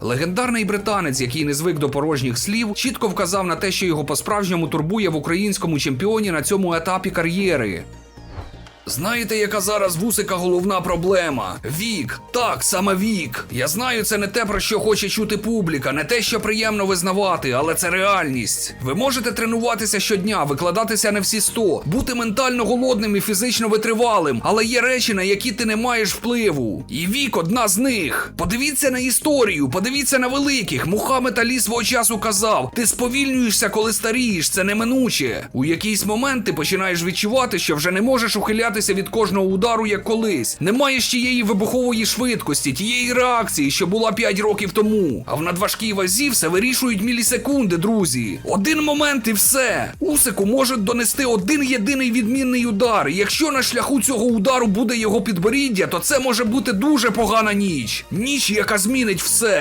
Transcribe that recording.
Легендарний британець, який не звик до порожніх слів, чітко вказав на те, що його по-справжньому турбує в українському чемпіоні на цьому етапі кар'єри. Знаєте, яка зараз в Усика головна проблема? Вік. Так, саме вік. Я знаю, це не те, про що хоче чути публіка, не те, що приємно визнавати, але це реальність. Ви можете тренуватися щодня, викладатися не всі 100, бути ментально голодним і фізично витривалим, але є речі, на які ти не маєш впливу. І вік одна з них. Подивіться на історію, подивіться на великих. Мухаммед Алі свого часу казав: ти сповільнюєшся, коли старієш, це неминуче. У якийсь момент ти починаєш відчувати, що вже не можеш ухилятися від кожного удару, як колись. Не маєш тієї вибухової швидкості, тієї реакції, що була 5 років тому. А в надважкій вазі все вирішують мілісекунди, друзі. Один момент і все. Усику можуть донести один єдиний відмінний удар. І якщо на шляху цього удару буде його підборіддя, то це може бути дуже погана ніч. Ніч, яка змінить все.